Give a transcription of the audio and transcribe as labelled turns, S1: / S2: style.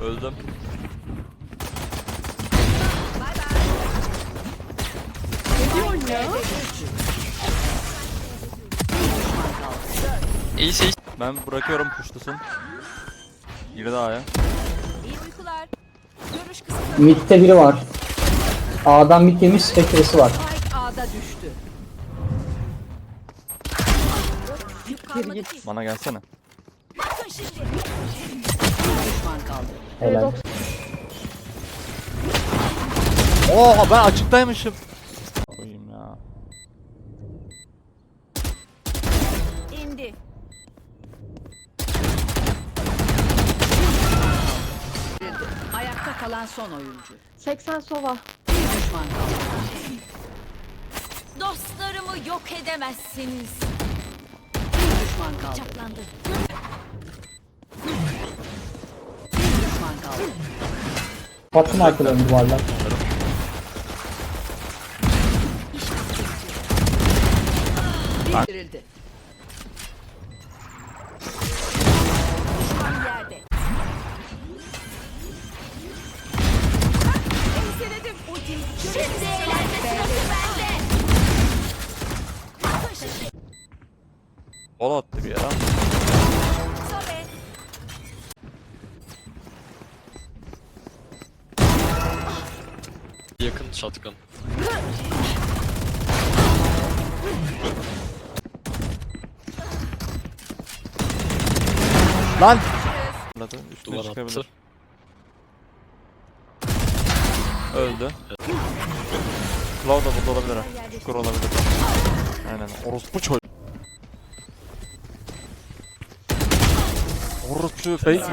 S1: Öldüm.
S2: İyi şey.
S1: Ben bırakıyorum puştusun. Girdi A'ya.
S3: İyi uykular. Görüş kısıtlı.
S4: Mid'de biri var. A'dan mid yemiş spektresi var.
S3: Spike A'da düştü. Yük kalmadı ki.
S1: Bana gelsene.
S3: Bakın şimdi. Bir düşman kaldı.
S4: Helal.
S1: Oha ben açıktaymışım. Koyayım ya.
S3: İndi. Ayakta kalan son oyuncu.
S5: 80 sova.
S3: Bir düşman kaldı.
S6: Dostlarımı yok edemezsiniz.
S3: Bir düşman kaldı.
S6: Çatlandı.
S4: Attım arkalarını duvarlar.
S3: Bitirildi. Düşman yerde. Enseledim. Ultim.
S6: Şimdi eğlence sırası bende.
S1: Bol attı bir yere.
S6: Sobe.
S2: Yakın shotgun.
S1: Lan! Üstüne
S2: Duvar
S1: çıkabilir.
S2: attı.
S1: Öldü. Claw da burada olabilir ha. Çukur olabilir. Aynen. Orospu çocuğu. Orospu face.